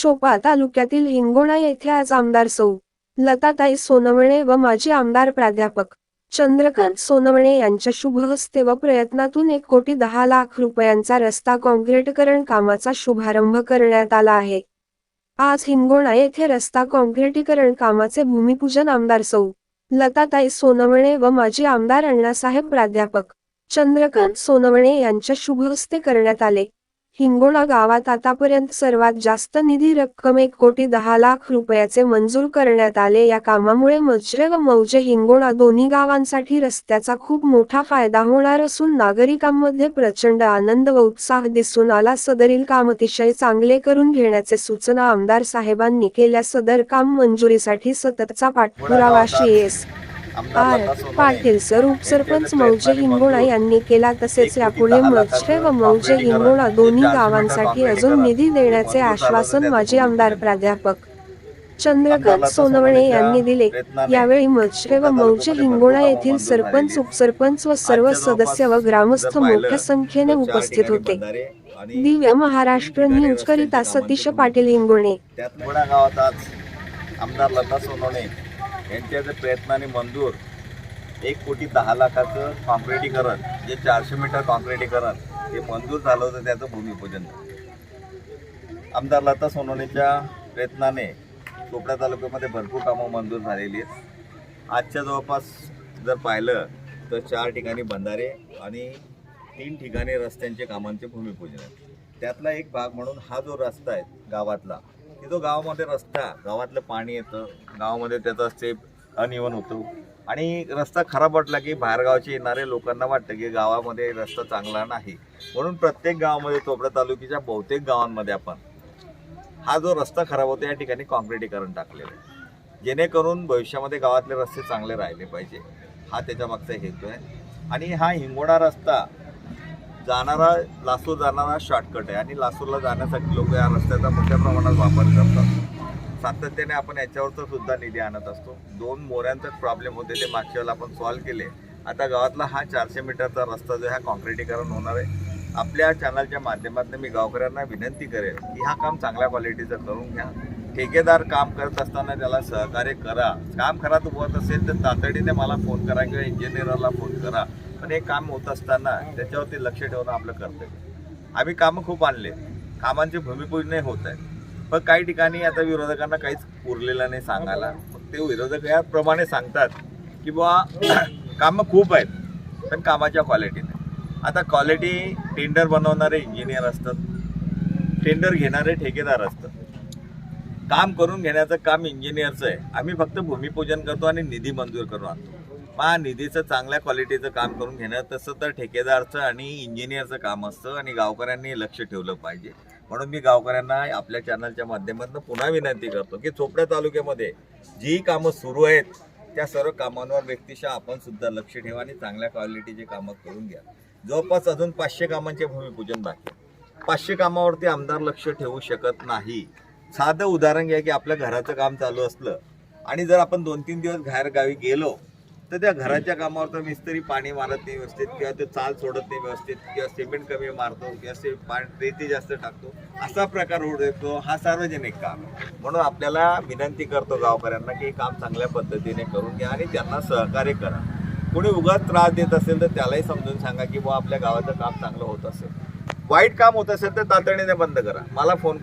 चोपा तालुक्यातील हिंगोणा येथे आज आमदार सौ. लताताई सोनवणे व माजी आमदार प्राध्यापक चंद्रकांत सोनवणे यांच्या शुभ हस्ते व प्रयत्नातून एक कोटी दहा लाख रुपयांचा रस्ता काँक्रीटीकरण कामाचा शुभारंभ करण्यात आला आहे. आज हिंगोणा येथे रस्ता काँक्रीटीकरण कामाचे भूमिपूजन आमदार सौ. लताताई सोनवणे व माजी आमदार अण्णासाहेब प्राध्यापक चंद्रकांत सोनवणे यांच्या शुभ हस्ते करण्यात आले. हिंगोणा गावात आतापर्यंत सर्वात जास्त निधी रक्कम एक कोटी दहा लाख रुपयाचे मंजूर करण्यात आले. या कामामुळे मजरे व मौजे हिंगोणा दोन्ही गावांसाठी रस्त्याचा खूप मोठा फायदा होणार असून नागरिकांमध्ये प्रचंड आनंद व उत्साह दिसून आला. सदरील काम अतिशय चांगले करून घेण्याचे सूचना आमदार साहेबांनी केल्या. सदर काम मंजुरीसाठी सततचा पाठपुरावा एस आर पाटील सर उपसरपंच मौजे हिंगोणा यांनी केला तसेच यापुढे मजरे व मौजे हिंगोणा दोन्ही गावांसाठी अजून निधी देण्याचे आश्वासन माजी आमदार प्राध्यापक चंद्रकांत सोनवणे यांनी दिले. यावेळी मजरे व मौजे हिंगोणा येथील सरपंच उपसरपंच व सर्व सदस्य व ग्रामस्थ मोठ्या संख्येने उपस्थित होते. दिव्य महाराष्ट्र न्यूज करिता सतीश पाटील हिंगोणे आमदार लता सोनवणे यांच्या जर प्रयत्नाने मंजूर. एक कोटी दहा लाखाचं कॉन्क्रिटीकरण जे चारशे मीटर कॉन्क्रिटीकरण हे मंजूर झालं होतं त्याचं भूमिपूजन. आमदार लता सोनवणेच्या प्रयत्नाने चोपडा तालुक्यामध्ये भरपूर कामं मंजूर झालेली आहेत. आजच्या जवळपास जर पाहिलं तर चार ठिकाणी बंधारे आणि तीन ठिकाणी रस्त्यांचे कामांचे भूमिपूजन. आहे त्यातला एक भाग म्हणून हा जो रस्ता आहे गावातला की जो गावामध्ये रस्ता गावातलं पाणी येतं गावामध्ये त्याचा स्टेप अनइवन होतो. आणि रस्ता खराब वाटला की बाहेरगावचे येणारे लोकांना वाटतं की गावामध्ये रस्ता चांगला नाही. म्हणून प्रत्येक गावामध्ये चोपडा तालुक्याच्या बहुतेक गावांमध्ये आपण हा जो रस्ता खराब होतो या ठिकाणी काँक्रिटीकरण टाकलेलं आहे. जेणेकरून भविष्यामध्ये गावातले रस्ते चांगले राहिले पाहिजे. हा त्याच्यामागचा हेतू आहे. आणि हा हिंगोणा रस्ता जाणारा लासूर जाणारा शॉर्टकट आहे आणि लासूरला जाण्यासाठी लोक या रस्त्याचा मोठ्या प्रमाणात वापर करतात. सातत्याने आपण याच्यावरचा सुद्धा निधी आणत असतो. दोन मोऱ्यांचा प्रॉब्लेम होते ते मागच्या वेळेला आपण सॉल्व्ह केले. आता गावातला हा चारशे मीटरचा रस्ता जो आहे हा कॉन्क्रिटीकरण होणार आहे. आपल्या चॅनलच्या माध्यमातून मी गावकऱ्यांना विनंती करेन की हा काम चांगल्या क्वालिटीचं करून घ्या. ठेकेदार काम करत असताना त्याला सहकार्य करा. काम खराब होत असेल तर तातडीने मला फोन करा किंवा इंजिनियरला फोन करा. पण हे काम होत असताना त्याच्यावरती लक्ष ठेवणं आपलं कर्तव्य आम्ही कामं खूप आणले. कामांचे भूमिपूजनही होत आहे पण काही ठिकाणी आता विरोधकांना काहीच उरलेलं नाही सांगायला. मग ते विरोधक याप्रमाणे सांगतात की बुवा कामं खूप आहेत पण कामाच्या क्वालिटी नाही. आता क्वालिटी टेंडर बनवणारे इंजिनियर असतात. टेंडर घेणारे ठेकेदार असतात. काम करून घेण्याचं काम इंजिनियरचं आहे. आम्ही फक्त भूमिपूजन करतो आणि निधी मंजूर करून आणतो. महानिधीचं चांगल्या क्वालिटीचं काम करून घेणं तसं तर ठेकेदारचं आणि इंजिनियरचं काम असतं आणि गावकऱ्यांनी लक्ष ठेवलं पाहिजे. म्हणून मी गावकऱ्यांना आपल्या चॅनलच्या माध्यमातून पुन्हा विनंती करतो की चोपड्या तालुक्यामध्ये जी कामं सुरू आहेत त्या सर्व कामांवर व्यक्तिशः आपण सुद्धा लक्ष ठेवा आणि चांगल्या क्वालिटीचे कामं करून घ्या. जवळपास अजून पाचशे कामांचे भूमिपूजन बाकी पाचशे कामावरती आमदार लक्ष ठेवू शकत नाही. साधं उदाहरण घ्या की आपल्या घराचं काम चालू असलं आणि जर आपण दोन तीन दिवस बाहेरगावी गेलो तर त्या घराच्या कामावर तर मिस्त्री पाणी मारत नाही व्यवस्थित किंवा ते चाल सोडत नाही व्यवस्थित किंवा सिमेंट कमी मारतो किंवा से पाणी रेती जास्त टाकतो. असा प्रकार होऊ शकतो. हा सार्वजनिक काम म्हणून आपल्याला विनंती करतो गावकऱ्यांना की काम चांगल्या पद्धतीने करून घ्या आणि त्यांना सहकार्य करा. कोणी उगाच त्रास देत असेल तर त्यालाही समजून सांगा की बुवा आपल्या गावाचं काम चांगलं होत असेल. वाईट काम होत असेल तर तातडीने बंद करा. मला फोन करा